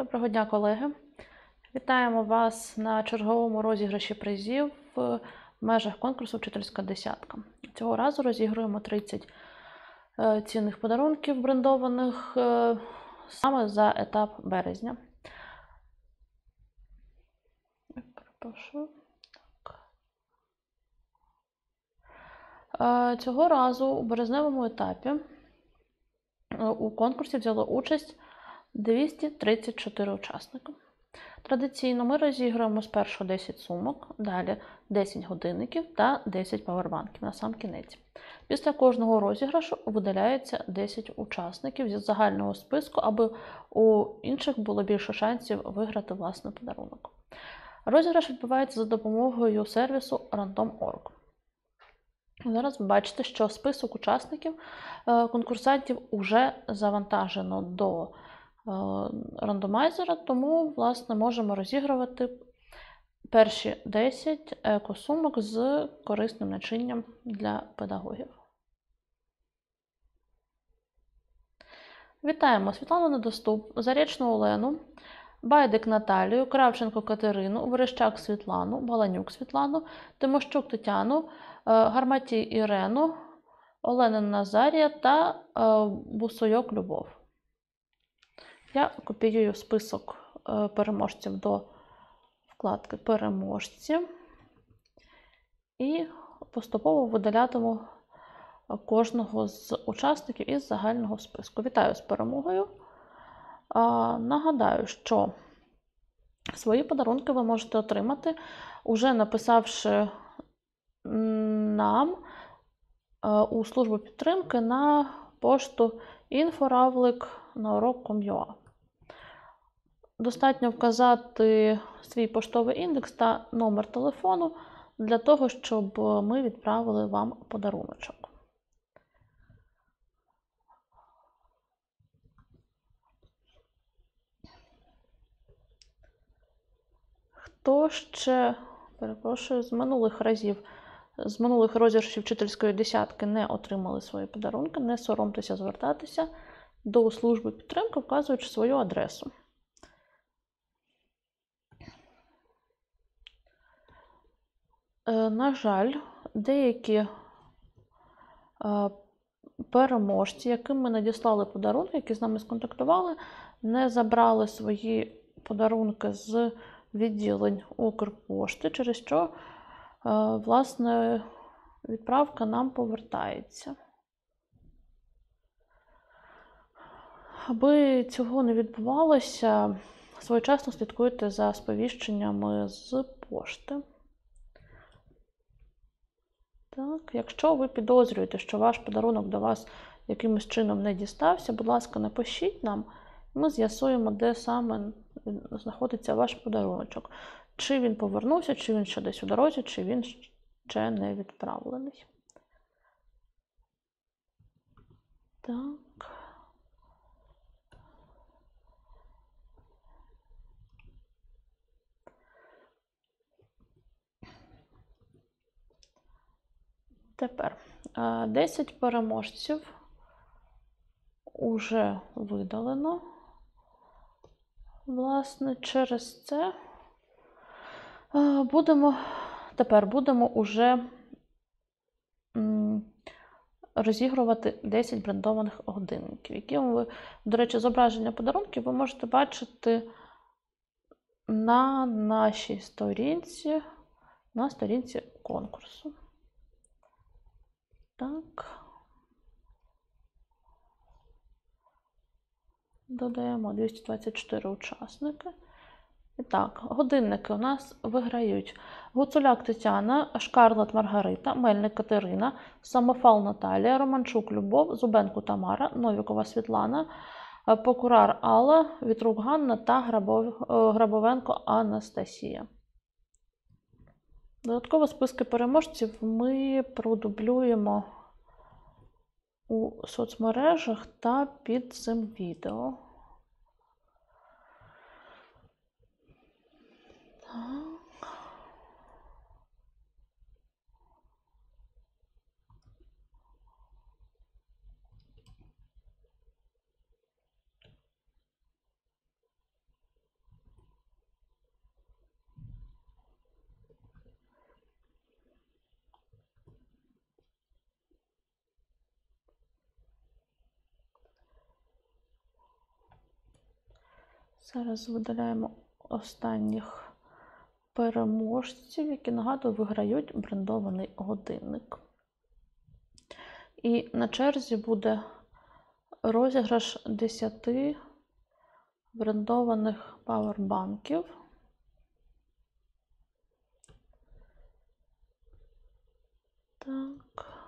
Доброго дня, колеги. Вітаємо вас на черговому розіграші призів в межах конкурсу Вчительська десятка. Цього разу розігруємо 30 е, цінних подарунків брендованих е, саме за етап березня. Е, Цього разу у березневому етапі у конкурсі взяло участь 234 учасника. Традиційно ми розіграємо спершу 10 сумок, далі 10 годинників та 10 павербанків на сам кінець. Після кожного розіграшу видаляється 10 учасників зі загального списку, аби у інших було більше шансів виграти власний подарунок. Розіграш відбувається за допомогою сервісу Random.org. Зараз ви бачите, що список учасників е, конкурсантів вже завантажено до рандомайзера, тому, власне, можемо розігрувати перші 10 екосумок з корисним начинням для педагогів. Вітаємо Світлану Недоступ, Зарічну Олену, Байдик Наталію, Кравченко Катерину, Верещак Світлану, Баланюк Світлану, Тимощук Тетяну, е, Гарматій Ірену, Оленин Назарія та е, Бусойок Любов. Я копіюю список е, переможців до вкладки Переможці і поступово видалятиму кожного з учасників із загального списку. Вітаю з перемогою! Нагадаю, що свої подарунки ви можете отримати, уже написавши нам е, у службу підтримки на пошту inforavlik на урок.com.ua. Достатньо вказати свій поштовий індекс та номер телефону для того, щоб ми відправили вам подаруночок. Хто ще, перепрошую, з минулих разів, з минулих розіграшів вчительської десятки не отримали свої подарунки, не соромтеся звертатися до служби підтримки, вказуючи свою адресу. На жаль, деякі е, переможці, яким ми надіслали подарунки, які з нами сконтактували, не забрали свої подарунки з відділень Укрпошти, через що, е, власне, відправка нам повертається. Аби цього не відбувалося, своєчасно слідкуйте за сповіщеннями з пошти. Так, якщо ви підозрюєте, що ваш подарунок до вас якимось чином не дістався, будь ласка, напишіть нам, ми з'ясуємо, де саме знаходиться ваш подаруночок. Чи він повернувся, чи він ще десь у дорозі, чи він ще не відправлений. Так. Тепер е, 10 переможців уже видалено. Власне, через це е, будемо тепер будемо уже розігрувати 10 брендованих годинників, які ви, до речі, зображення подарунків ви можете бачити на нашій сторінці, на сторінці конкурсу. Так. Додаємо 224 учасники. І так, годинники у нас виграють Гуцуляк Тетяна, Шкарлет Маргарита, Мельник Катерина, Самофал Наталія, Романчук Любов, Зубенко Тамара, Новікова Світлана, Покурар Алла, Вітрук Ганна та Грабов... е, Грабовенко Анастасія. Додатково списки переможців ми продублюємо у соцмережах та під цим відео. Так. Зараз видаляємо останніх переможців, які нагадую виграють брендований годинник. І на черзі буде розіграш 10 брендованих павербанків. Так.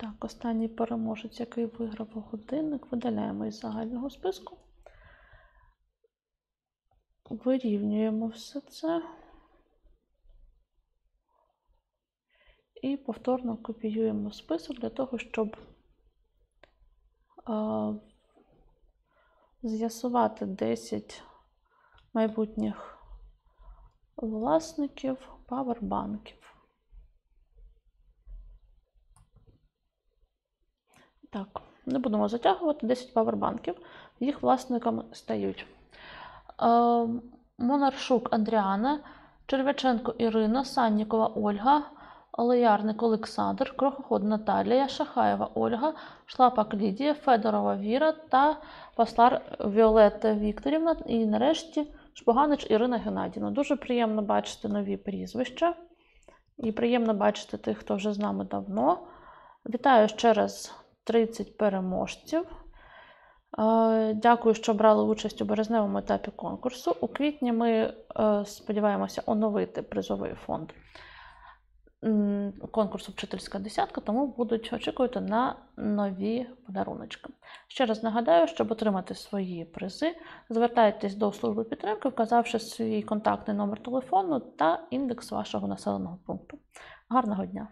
Так, останній переможець, який виграв годинник, видаляємо із загального списку. Вирівнюємо все це. І повторно копіюємо список для того, щоб з'ясувати 10 майбутніх власників павербанків. Так, не будемо затягувати 10 павербанків. Їх власниками стають е, Монаршук Андріана, Червяченко Ірина, Саннікова Ольга, Олеярник Олександр, Крохоход Наталія, Шахаєва Ольга, Шлапак Лідія, Федорова Віра та Паслар Віолетта Вікторівна. І нарешті Шпоганич Ірина Геннадівна. Дуже приємно бачити нові прізвища. І приємно бачити тих, хто вже з нами давно. Вітаю ще раз 30 переможців. Е, Дякую, що брали участь у березневому етапі конкурсу. У квітні ми е, сподіваємося оновити призовий фонд конкурсу Вчительська десятка, тому будуть очікувати на нові подаруночки. Ще раз нагадаю, щоб отримати свої призи, звертайтесь до служби підтримки, вказавши свій контактний номер телефону та індекс вашого населеного пункту. Гарного дня!